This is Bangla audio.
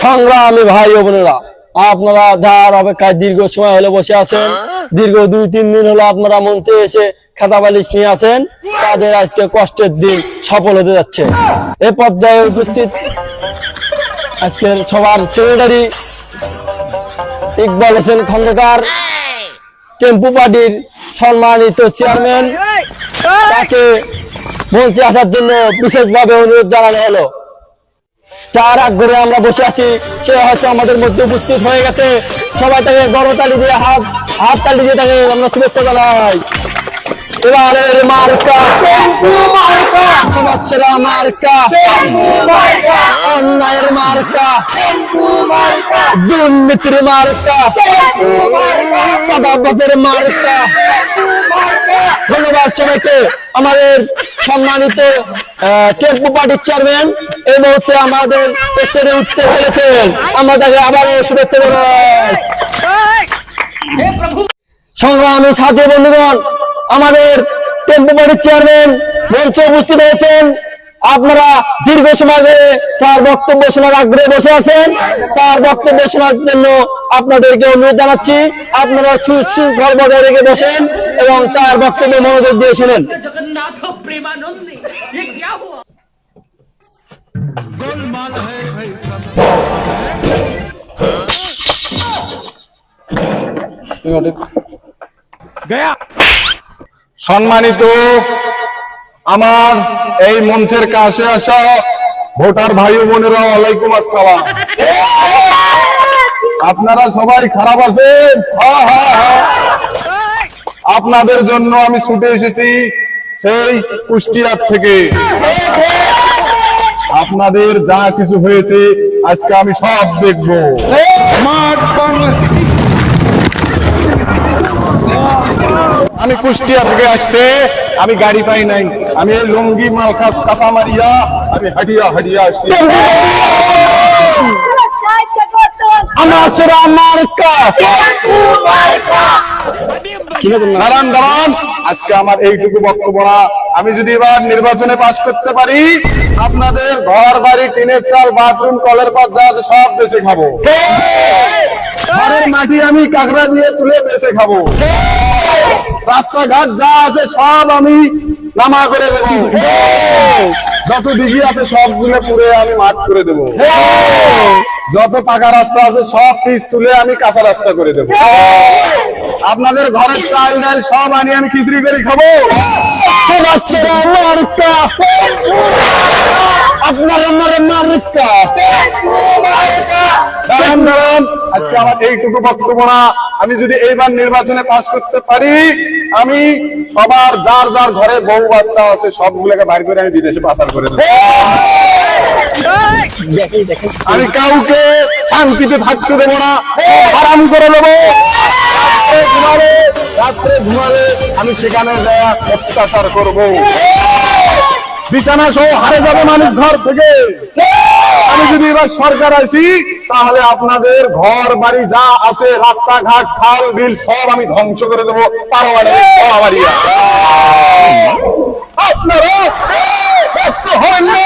সংগ্রামী ভাই ও বোনেরা, আপনারা যার অপেক্ষায় দীর্ঘ সময় হলে বসে আছেন, দীর্ঘ দুই, তিন দিন হলো আপনারা মঞ্চে এসে খাতা বালিশ নিয়ে আছেন, তাদের আজকে কষ্টের দিন সফল হতে যাচ্ছে। এ পর্যায়ে উপস্থিত আজকের সবার সেক্রেটারি ইকবাল হোসেন খন্দকার, টেম্পু পার্টির সম্মানিত চেয়ারম্যান তাকে মঞ্চে আসার জন্য বিশেষভাবে অনুরোধ জানানো হলো। তার আগ্রহে আমরা বসে আছি। সে হয়তো আমাদের মধ্যে উপস্থিত হয়ে গেছে। সবাই তাকে গণতালি দিয়ে হাত হাত তালি দিয়ে তাকে আমরা শুভেচ্ছা জানাই। এবারের মার্কা। সমস্যারা মার্কা। অন্যায়ের মার্কা। দুর্নীতির মার্কা। মার্কা। ধন্যবাদ সবাইকে। আমাদের সম্মানিত টেম্পু পার্টির চেয়ারম্যান এই মুহূর্তে আমাদের স্টেজে উঠতে চলেছেন। আমরা তাকে আবারও শুভেচ্ছা সংগ্রামী সাথী বন্ধুগণ, আমাদের টেম্পু পার্টির চেয়ারম্যান মঞ্চে উপস্থিত হয়েছেন। আপনারা দীর্ঘ সময় ধরে তার বক্তব্য শোনার আগ্রহে বসে আছেন তার বক্তব্য শোনার জন্য আপনাদেরকে অনুরোধ জানাচ্ছি আপনারা সুশৃঙ্খল বজায় রেখে বসেন এবং তার বক্তব্য মনোযোগ দিয়ে শুনেন जगन्नाथ प्रेमानंदी ये क्या हुआ সম্মানিত আমার এই মঞ্চের কাছে আসা। ভোটার ভাই ও বোনেরা ওয়ালাইকুম আসসালাম। আপনারা সবাই খারাপ আছেন। আপনাদের জন্য আমি ছুটে এসেছি সেই কুষ্টিয়ার থেকে। আপনাদের যা কিছু হয়েছে আজকে আমি সব দেখব। আমি কুষ্টিয়া থেকে আসতে আমি গাড়ি পাই নাই। আমি লুঙ্গি মালখাস কাঁচামারিয়া আমি হাডিয়া হাডিয়া আসছি। আমার ছেড়ে আমার আজকে আমার এইটুকু বক্তব্য না। আমি যদি এবার নির্বাচনে পাশ করতে পারি, আপনাদের ঘর, বাড়ি, টিনের চাল, বাথরুম, কলের পাত যা আছে সব বেঁচে খাব। মাটি আমি কাঁকড়া দিয়ে তুলে বেঁচে খাব। রাস্তাঘাট যা আছে সব আমি নামা করে দেব। যত ডিগি আছে সবগুলো পুরে আমি মাঠ করে দেব। যত পাকা রাস্তা আছে সব পিচ তুলে আমি কাঁচা রাস্তা করে দেব। আপনাদের ঘরের চাল ডাল সব আনি আমি খিচড়ি করে খাব। আমার আপনার আমার মার্কা। দাঁড়ান দাঁড়ান। আজকে আমার এইটুকু বক্তব্য না। আমি যদি এইবার নির্বাচনে পাশ করতে পারি, আমি সবার যার যার ঘরে বউ বাচ্চা আছে, সবগুলোকে বাইর করে আমি বিদেশে পাচার করে দেবো। আমি কাউকে শান্তিতে থাকতে দেবো না আরাম করে দেবো। রাত্রে ঘুমাবে আমি সেখানে যাওয়া অত্যাচার করব। বিছানা সহ হারে যাবে মানুষ ঘর থেকে। আমি যদি এবার সরকার আসি, তাহলে আপনাদের ঘর, বাড়ি যা আছে, রাস্তাঘাট, খাল, বিল, সব আমি ধ্বংস করে দেবো। আপনারা ব্যস্ত হবেন না।